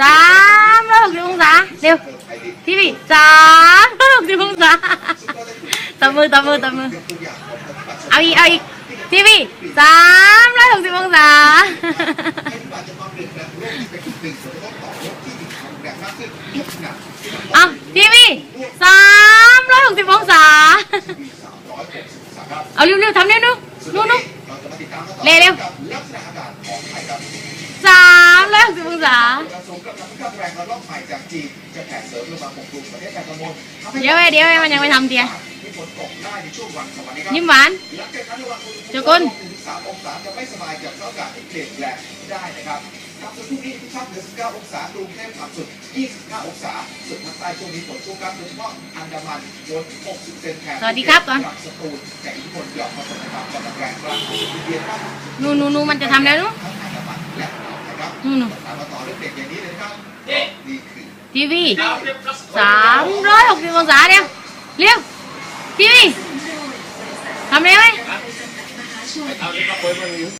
สามร้อยหกสิบองศาเร็วทีวีสามร้อยหกสิบองศาตบมือตบมือตบมือเอาอีกเอาอีกทีวีสามร้อยหกสิบองศาเอาทีวีสามร้อยหกสิบองศาเอาเร็วๆทำเร็วๆนู่นนู่นเร็วเร็วสามร้อยหกสิบองศา รานต์น้ำแรงระลอกใหม่จากจีนจะแผ่เสริมลงมาปกคลุมประเทศไทยตะวันทำให้เดี๋ยวไว้เดี๋ยวไว้มันยังไม่ทำเตียมีฝนตกได้ในช่วงวันสองวันนี้ครับยิ้มหวานหลังจากนั้นระหว่างอุณหภูมิเจ้าคุณถึงสามองศาจะไม่สบายกับสภาพอากาศที่เปลี่ยนแปลงได้นะครับครับส่วนพรุ่งนี้ที่ภาคเหนือ19องศากรุงเทพต่ำสุด 25 องศาส่วนภาคใต้ช่วงนี้ฝนชุกครับโดยเฉพาะอันดามันฝน60เซนแถบสวัสดีครับก่อนจังหวัดสตูลจากอิทธิพลหย่อมความกดอากาศกำลังแรงกลางอินเดียครับนู่นนู่นนู่นมันจะทำแล้วนู่นทั้งอันดามันและอ่าวไทยครับนู่นนู่นตามมาต่อเรื่องเด็กอย่างนี้เลยนะครับนี่ คือทีวีสามร้อยหกสิบ